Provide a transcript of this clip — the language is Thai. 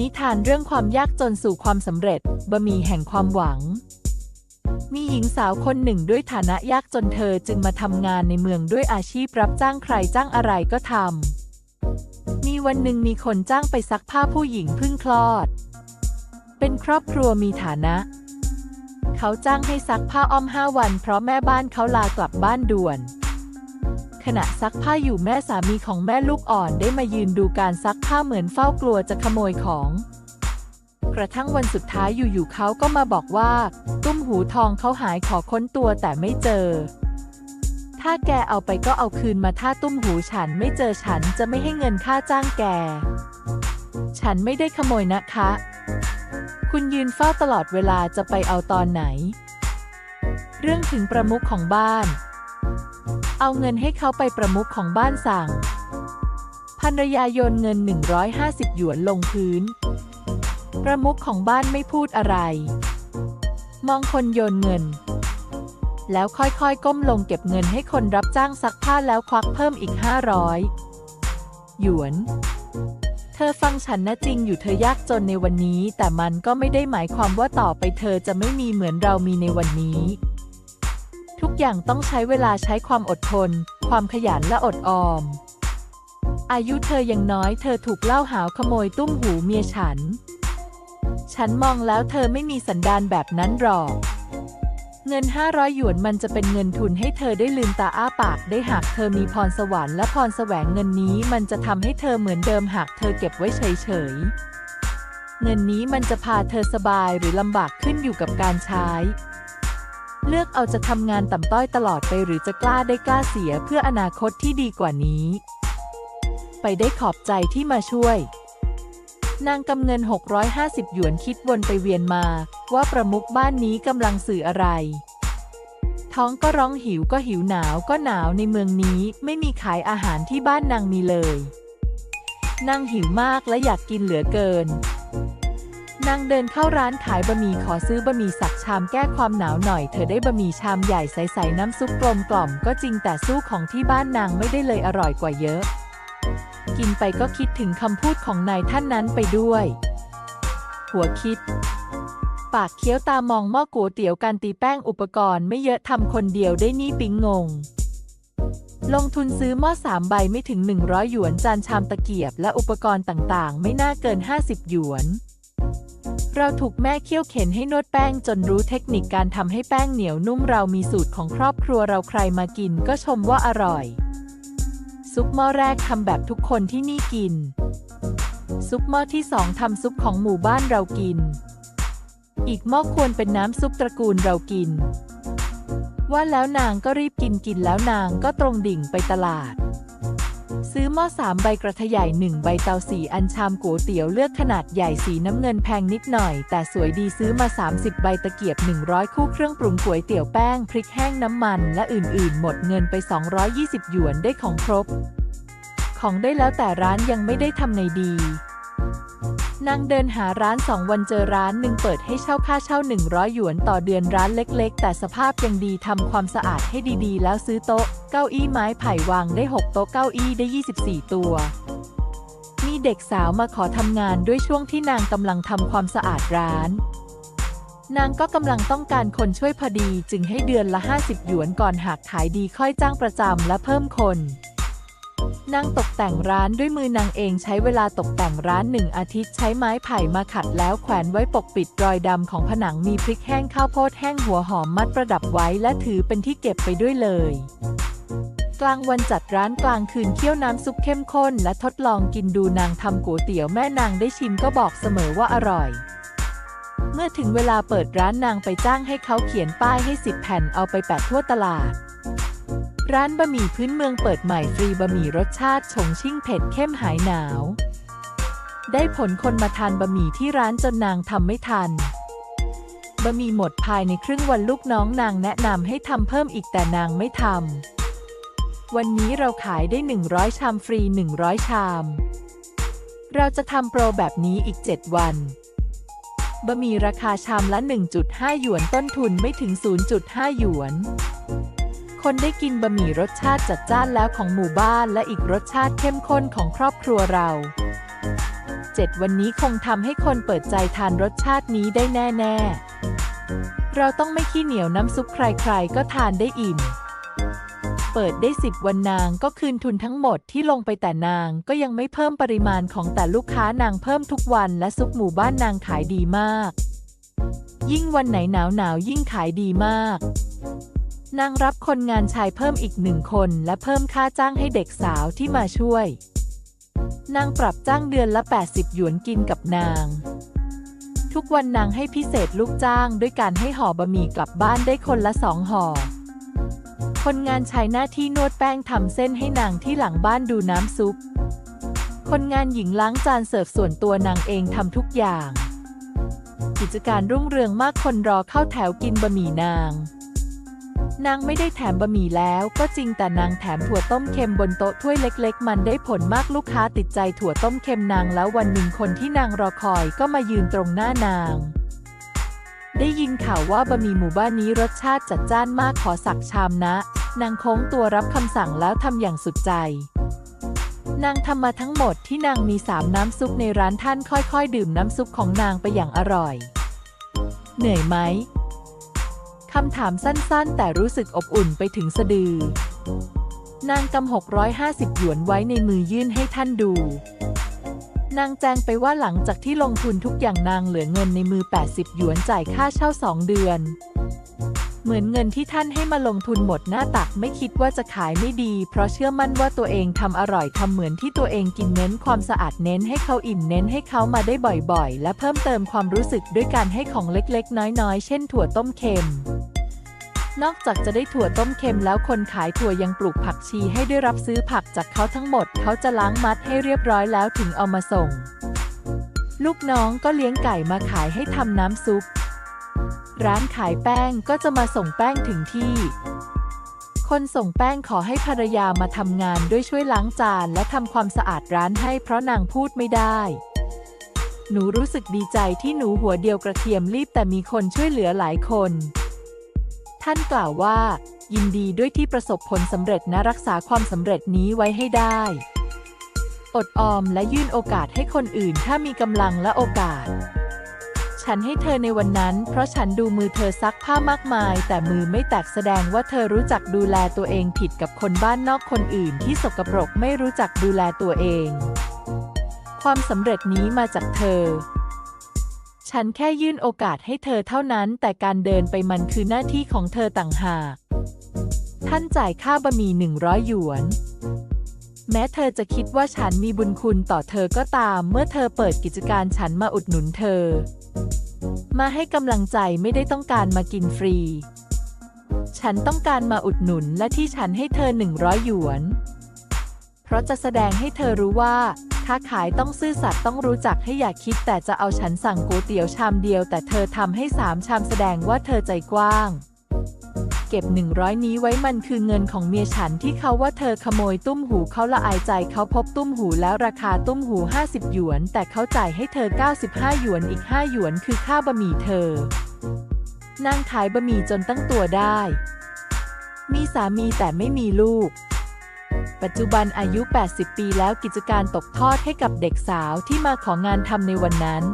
นิทานเรื่องความยากจนสู่ความสำเร็จบะหมี่แห่งความหวัง มีหญิงสาวคนหนึ่งด้วยฐานะยากจนเธอจึงมาทำงานในเมืองด้วยอาชีพรับจ้างใครจ้างอะไรก็ทำ มีวันหนึ่งมีคนจ้างไปซักผ้าผู้หญิงเพิ่งคลอด เป็นครอบครัวมีฐานะ เขาจ้างให้ซักผ้าอ้อมห้าวันเพราะแม่บ้านเขาลากลับบ้านด่วน ขณะซักผ้าอยู่แม่สามีของแม่ลูกอ่อนได้มายืนดูการซักผ้าเหมือนเฝ้ากลัวจะขโมยของ กระทั่งวันสุดท้ายอยู่ๆเขาก็มาบอกว่า ตุ้มหูทองเขาหายขอค้นตัวแต่ไม่เจอ ถ้าแกเอาไปก็เอาคืนมาถ้าตุ้มหูฉันไม่เจอฉันจะไม่ให้เงินค่าจ้างแก ฉันไม่ได้ขโมยนะคะ คุณยืนเฝ้าตลอดเวลาจะไปเอาตอนไหน เรื่องถึงประมุขของบ้าน เอาเงินให้เขาไปประมุขของบ้านสั่งภรรยาโยนเงิน 150 หยวนลงพื้น ประมุขของบ้านไม่พูดอะไร มองคนโยนเงิน แล้วค่อยๆ ก้มลงเก็บเงินให้คนรับจ้างซักผ้าแล้วควักเพิ่มอีก 500 หยวน เธอฟังฉันนะจริงอยู่เธอยากจนในวันนี้ แต่มันก็ไม่ได้หมายความว่าต่อไปเธอจะไม่มีเหมือนเรามีในวันนี้ ทุกอย่างต้องใช้เวลาใช้ความอดทน ความขยันและอดออม อายุเธอยังน้อยเธอถูกเล่าหาวขโมยตุ้มหูเมียฉัน ฉันมองแล้วเธอไม่มีสันดานแบบนั้นหรอก เงิน 500 หยวนมันจะเป็นเงินทุนให้เธอได้ลืมตาอ้าปากได้หากเธอมีพรสวรรค์และพรแสวงเงินนี้มันจะทำให้เธอเหมือนเดิมหากเธอเก็บไว้เฉยๆเงินนี้มันจะพาเธอสบายหรือลำบากขึ้นอยู่กับการใช้ เลือกเอาจะทำงานต่ำต้อยตลอดไปหรือจะกล้าได้กล้าเสียเพื่ออนาคตที่ดีกว่านี้ ไปได้ขอบใจที่มาช่วย นางกำเงิน 650 หยวนคิดวนไปเวียนมา ว่าประมุขบ้านนี้กำลังสื่ออะไร ท้องก็ร้องหิวก็หิวหนาวก็หนาวในเมืองนี้ไม่มีขายอาหารที่บ้านนางมีเลยนางหิวมากและอยากกินเหลือเกิน นางเดินเข้าร้านขายบะหมี่ขอซื้อบะหมี่สักชามแก้ความหนาวหน่อย เธอได้บะหมี่ชามใหญ่ใสๆน้ำซุปกลมกล่อมก็จริงแต่สู้ของที่บ้านนางไม่ได้เลยอร่อยกว่าเยอะ กินไปก็คิดถึงคำพูดของนายท่านนั้นไปด้วย หัวคิด ปากเคี้ยวตามองหม้อก๋วยเตี๋ยวการตีแป้งอุปกรณ์ไม่เยอะทำคนเดียวได้นี่ปิ๊งงงลงทุนซื้อหม้อสามใบไม่ถึง 100 หยวนจานชามตะเกียบและอุปกรณ์ต่างๆ ไม่น่าเกิน 50 หยวน เราถูกแม่เคี่ยวเข็นให้นวดแป้งจนรู้เทคนิคการทำให้แป้งเหนียวนุ่มเรามีสูตรของครอบครัวเราใครมากินก็ชมว่าอร่อย ซุปหม้อแรกทำแบบทุกคนที่นี่กิน ซุปหม้อที่สองทำซุปของหมู่บ้านเรากิน อีกหม้อควรเป็นน้ำซุปตระกูลเรากิน ว่าแล้วนางก็รีบกินกินแล้วนางก็ตรงดิ่งไปตลาด หม้อสามใบกระทะใหญ่หนึ่งใบเตาสีอันชามก๋วยเตี๋ยวเลือกขนาดใหญ่สีน้ำเงินแพงนิดหน่อย แต่สวยดีซื้อมา 30 ใบตะเกียบ 100 คู่เครื่องปรุงก๋วยเตี๋ยวแป้ง พริกแห้งน้ำมัน และอื่นๆ หมดเงินไป 220 หยวนได้ของครบ ของได้แล้วแต่ร้านยังไม่ได้ทำในดี นางเดินหาร้านสองวันเจอร้านหนึ่งเปิดให้เช่าค่าเช่า 100 หยวนต่อเดือนร้านเล็ก ๆ แต่สภาพยังดีทำความสะอาดให้ดีๆ แล้วซื้อโต๊ะ เก้าอี้ไม้ไผ่วางได้ 6 โต๊ะเก้าอี้ได้ 24 ตัว มีเด็กสาวมาขอทำงานด้วยช่วงที่นางกำลังทำความสะอาดร้าน นางก็กำลังต้องการคนช่วยพอดีจึงให้เดือนละ 50 หยวนก่อนหากขายดีค่อยจ้างประจำและเพิ่มคน นางตกแต่งร้านด้วยมือนางเองใช้เวลาตกแต่งร้านหนึ่งอาทิตย์ใช้ไม้ไผ่มาขัดแล้วแขวนไว้ปกปิดรอยดำของผนังมีพริกแห้งข้าวโพดแห้งหัวหอมมัดประดับไว้และถือเป็นที่เก็บไปด้วยเลยกลางวันจัดร้านกลางคืนเคี่ยวน้ำซุปเข้มข้น และทดลองกินดูนางทำก๋วยเตี๋ยวแม่นางได้ชิมก็บอกเสมอว่าอร่อย เมื่อถึงเวลาเปิดร้านนางไปจ้างให้เขาเขียนป้ายให้สิบแผ่นเอาไปแปะทั่วตลาด ร้านบะหมี่พื้นเมืองเปิดใหม่ฟรีบะหมี่รสชาติชงชิ่งเผ็ดเข้มหายหนาว ได้ผลคนมาทานบะหมี่ที่ร้านจนนางทำไม่ทัน บะหมี่หมดภายในครึ่งวันลูกน้องนางแนะนำให้ทำเพิ่มอีกแต่นางไม่ทำ วันนี้เราขายได้ 100 ชามฟรี 100 ชาม เราจะทำโปรแบบนี้อีก 7 วันบะหมี่ราคาชามละ 1.5 หยวนต้นทุนไม่ถึง 0.5 หยวน คนได้กินบะหมี่รสชาติจัดจ้านแล้วของหมู่บ้านและอีกรสชาติเข้มข้นของครอบครัวเรา 7 วันนี้คงทำให้คนเปิดใจทานรสชาตินี้ได้แน่ ๆ เราต้องไม่ขี้เหนียวน้ำซุปใครๆ ก็ทานได้อิ่ม เปิดได้ 10 วันนางก็คืนทุนทั้งหมดที่ลงไปแต่นางก็ยังไม่เพิ่มปริมาณของแต่ลูกค้านางเพิ่มทุกวันและซุปหมู่บ้านนางขายดีมาก ยิ่งวันไหนหนาวหนาวๆยิ่งขายดีมาก นางรับคนงานชายเพิ่มอีกหนึ่งคนและเพิ่มค่าจ้างให้เด็กสาวที่มาช่วย นางปรับจ้างเดือนละ 80 หยวนกินกับนาง ทุกวันนางให้พิเศษลูกจ้างด้วยการให้ห่อบะหมี่กลับบ้านได้คนละสองห่อ คนงานชายหน้าที่นวดแป้งทำเส้นให้นางที่หลังบ้านดูน้ำซุป คนงานหญิงล้างจานเสิร์ฟส่วนตัวนางเองทำทุกอย่าง กิจการรุ่งเรืองมากคนรอเข้าแถวกินบะหมี่นาง นางไม่ได้แถมบะหมี่แล้วก็จริงแต่นางแถมถั่วต้มเค็มบนโต๊ะถ้วยเล็ก ๆ มันได้ผลมากลูกค้าติดใจถั่วต้มเค็มนางแล้ววันหนึ่งคนที่นางรอคอยก็มายืนตรงหน้านาง ได้ยินข่าวว่าบะหมี่หมู่บ้านนี้รสชาติจัดจ้านมากขอสักชามนะ นางโค้งตัวรับคำสั่งแล้วทำอย่างสุดใจนางทำมาทั้งหมดที่นางมีสามน้ำซุปในร้านท่านค่อยๆ ดื่มน้ำซุปของนางไปอย่างอร่อย เหนื่อยไหม คำถามสั้นๆ แต่รู้สึกอบอุ่นไปถึงสะดือ นางกำ650หยวนไว้ในมือยื่นให้ท่านดู นางแจ้งไปว่าหลังจากที่ลงทุนทุกอย่างนางเหลือเงินในมือ 80 หยวนจ่ายค่าเช่า2เดือน เหมือนเงินที่ท่านให้มาลงทุนหมดหน้าตักไม่คิดว่าจะขายไม่ดี เพราะเชื่อมั่นว่าตัวเองทำอร่อยทำเหมือนที่ตัวเองกินเน้นความสะอาดเน้นให้เขาอิ่มเน้นให้เขามาได้บ่อยๆ และเพิ่มเติมความรู้สึกด้วยการให้ของเล็กๆ น้อยๆ เช่นถั่วต้มเค็ม นอกจากจะได้ถั่วต้มเค็มแล้วคนขายถั่วยังปลูกผักชีให้ได้รับซื้อผักจากเขาทั้งหมด เขาจะล้างมัดให้เรียบร้อยแล้วถึงเอามาส่ง ลูกน้องก็เลี้ยงไก่มาขายให้ทำน้ำซุป ร้านขายแป้งก็จะมาส่งแป้งถึงที่ คนส่งแป้งขอให้ภรรยามาทำงานด้วยช่วยล้างจานและทำความสะอาดร้านให้เพราะนางพูดไม่ได้หนูรู้สึกดีใจที่หนูหัวเดียวกระเทียมรีบแต่มีคนช่วยเหลือหลายคน ท่านกล่าวว่า ยินดีด้วยที่ประสบผลสำเร็จนะรักษาความสำเร็จนี้ไว้ให้ได้ อดออมและยื่นโอกาสให้คนอื่นถ้ามีกำลังและโอกาส ฉันให้เธอในวันนั้น เพราะฉันดูมือเธอซักผ้ามากมาย แต่มือไม่แตกแสดงว่าเธอรู้จักดูแลตัวเองผิดกับคนบ้านนอกคนอื่นที่สกปรกไม่รู้จักดูแลตัวเอง ความสำเร็จนี้มาจากเธอ ฉันแค่ยื่นโอกาสให้เธอเท่านั้น แต่การเดินไปมันคือหน้าที่ของเธอต่างหาก ท่านจ่ายค่าบะหมี่หนึ่งร้อยหยวน แม้เธอจะคิดว่าฉันมีบุญคุณต่อเธอก็ตาม เมื่อเธอเปิดกิจการฉันมาอุดหนุนเธอ มาให้กำลังใจไม่ได้ต้องการมากินฟรี ฉันต้องการมาอุดหนุนและที่ฉันให้เธอหนึ่งร้อยหยวน เพราะจะแสดงให้เธอรู้ว่า ค้าขายต้องซื่อสัตย์ต้องรู้จักให้อย่าคิด แต่จะเอาฉันสั่งก๋วยเตี๋ยวชามเดียว แต่เธอทำให้สามชามแสดงว่าเธอใจกว้าง เก็บ 100 นี้ไว้มันคือเงินของเมียฉันที่เขาว่าเธอขโมยตุ้มหูเขาละอายใจเขาพบตุ้มหูแล้วราคาตุ้มหู 50 หยวน แต่เขาจ่ายให้เธอ 95 หยวนอีก 5 หยวนคือค่าบะหมี่เธอนางขายบะหมี่จนตั้งตัวได้ มีสามีแต่ไม่มีลูก ปัจจุบันอายุ 80 ปีแล้วกิจการตกทอดให้กับเด็กสาวที่มาของานทำในวันนั้น